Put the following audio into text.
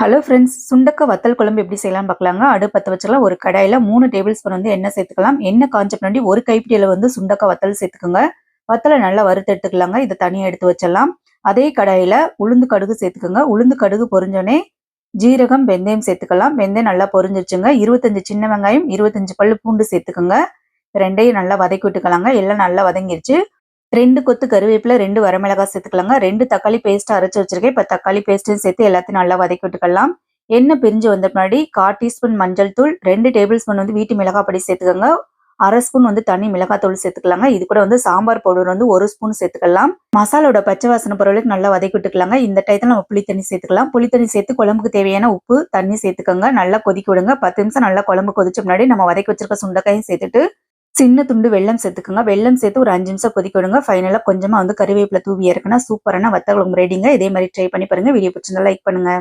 Hello friends சுண்டக்க வத்தல் குழம்பு எப்படி செய்யலாம் பார்க்கலாங்க. அடுப்பு பற்ற வச்சுக்கலாம் ஒரு கடாயில் மூணு டேபிள் ஸ்பூன் வந்து எண்ணெய் சேர்த்துக்கலாம். எண்ணெய் காஞ்ச பின்னாடி ஒரு கைப்பிடியில் வந்து சுண்டக்க வத்தல் சேர்த்துக்கோங்க. வத்தலை நல்லா வறுத்து எடுத்துக்கலாங்க. இதை தனியாக எடுத்து வச்சிடலாம். அதே கடாயில் உளுந்து கடுகு சேர்த்துக்கோங்க. உளுந்து கடுகு பொரிஞ்சோடனே ஜீரகம் வெந்தயம் சேர்த்துக்கலாம். வெந்தயம் நல்லா பொறிஞ்சிருச்சுங்க இருபத்தஞ்சு சின்ன வெங்காயம் இருபத்தஞ்சு பல்லு பூண்டு சேர்த்துக்கோங்க. ரெண்டையும் நல்லா வதக்கி விட்டுக்கலாங்க. எல்லாம் நல்லா வதங்கிருச்சு. ரெண்டு கொத்து கருவேப்பிலை ரெண்டு வரமிளகாய் சேர்த்துக்கலாங்க. ரெண்டு தக்காளி பேஸ்ட் அரைச்சி வச்சிருக்கேன். இப்போ தக்காளி பேஸ்ட்டையும் சேர்த்து எல்லாத்தையும் நல்லா வதக்கி விட்டுக்கலாம். எண்ணெய் பிரிஞ்சு வந்த முன்னாடி கால் டீஸ்பூன் மஞ்சள் தூள் ரெண்டு டேபிள் ஸ்பூன் வந்து வீட்டு மிளகாய் பொடி சேர்த்துக்கோங்க. அரை ஸ்பூன் வந்து தனி மிளகாய் தூள் சேர்த்துக்கலாங்க. இது கூட வந்து சாம்பார் பவுடர் வந்து ஒரு ஸ்பூன் சேர்த்துக்கலாம். மசாலோட பச்சை வாசனை பொருளுக்கு நல்லா வதக்கி விட்டுக்கலாங்க. இந்த டயத்தில் நம்ம புளி தண்ணி சேர்த்துக்கலாம். புளி தண்ணி சேர்த்து குழம்புக்கு தேவையான உப்பு தண்ணி சேர்த்துக்கோங்க. நல்லா கொதிக்க விடுங்க. பத்து நிமிஷம் நல்லா குழம்பு கொதிச்ச முன்னாடி நம்ம வதக்கி வச்சிருக்க சுண்டைக்காயும் சேர்த்துட்டு சின்ன துண்டு வெள்ளம் சேர்த்துக்கோங்க. வெள்ளம் சேர்த்து ஒரு அஞ்சு நிமிஷம் கொதிக்க விடுங்க. ஃபைனலாக கொஞ்சமாக வந்து கறிவேப்பிலை தூவி இறக்குனா சூப்பரான வத்த குழம்பு ரெடிங்க இதே மாதிரி ட்ரை பண்ணி பாருங்க. வீடியோ பிடிச்சிருந்தா லைக் பண்ணுங்க.